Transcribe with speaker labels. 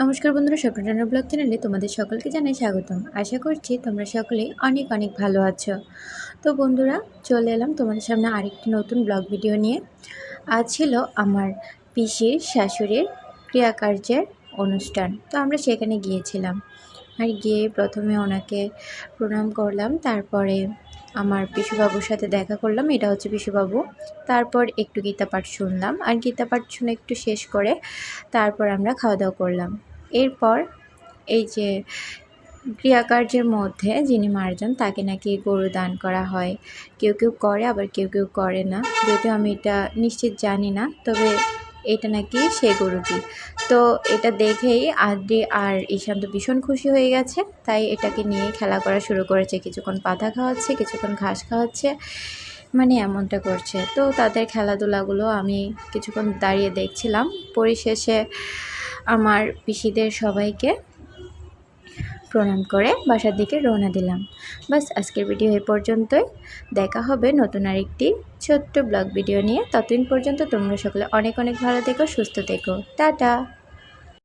Speaker 1: নমস্কার বন্ধুরা স্বপ্নটানা ব্লগ চ্যানেলে তোমাদের সকলকে জানাই স্বাগতম। আশা করছি তোমরা সকলেই অনেক অনেক ভালো আছো। তো বন্ধুরা, চলে এলাম তোমাদের সামনে আরেকটি নতুন ব্লগ ভিডিও নিয়ে। আজ ছিল আমার পিসির শাশুড়ির ক্রিয়াকার্যের অনুষ্ঠান। তো আমরা সেখানে গিয়েছিলাম। আর গিয়ে প্রথমে ওনাকে প্রণাম করলাম, তারপরে আমার পিসুবাবুর সাথে দেখা করলাম, এটা হচ্ছে পিসুবাবু। তারপর একটু গীতা পাঠ শুনলাম, আর গীতা পাঠ শুনে একটু শেষ করে তারপর আমরা খাওয়া দাওয়া করলাম। এরপর এই যে ক্রিয়াকার্যের মধ্যে যিনি মারা তাকে নাকি গরু দান করা হয়। কেউ কেউ করে, আবার কেউ কেউ করে না। যদিও আমি এটা নিশ্চিত জানি না, তবে এটা নাকি সেই গরুটি। তো এটা দেখেই আদ্রি আর ঈশান্ত ভীষণ খুশি হয়ে গেছে। তাই এটাকে নিয়ে খেলা করা শুরু করেছে। কিছুক্ষণ পাতা খাওয়াচ্ছে, কিছুক্ষণ ঘাস খাওয়াচ্ছে মানে এমনটা করছে। তো তাদের খেলাধুলাগুলো আমি কিছুক্ষণ দাঁড়িয়ে দেখছিলাম। পরিশেষে আমার পিসিদের সবাইকে প্রণাম করে বাসার দিকে রওনা দিলাম। বাস, আজকের ভিডিও এ পর্যন্তই। দেখা হবে নতুন আরেকটি ছোট্ট ব্লগ ভিডিও নিয়ে। ততদিন পর্যন্ত তোমরা সকলে অনেক অনেক ভালো থেকো, সুস্থ থেকো। টাটা!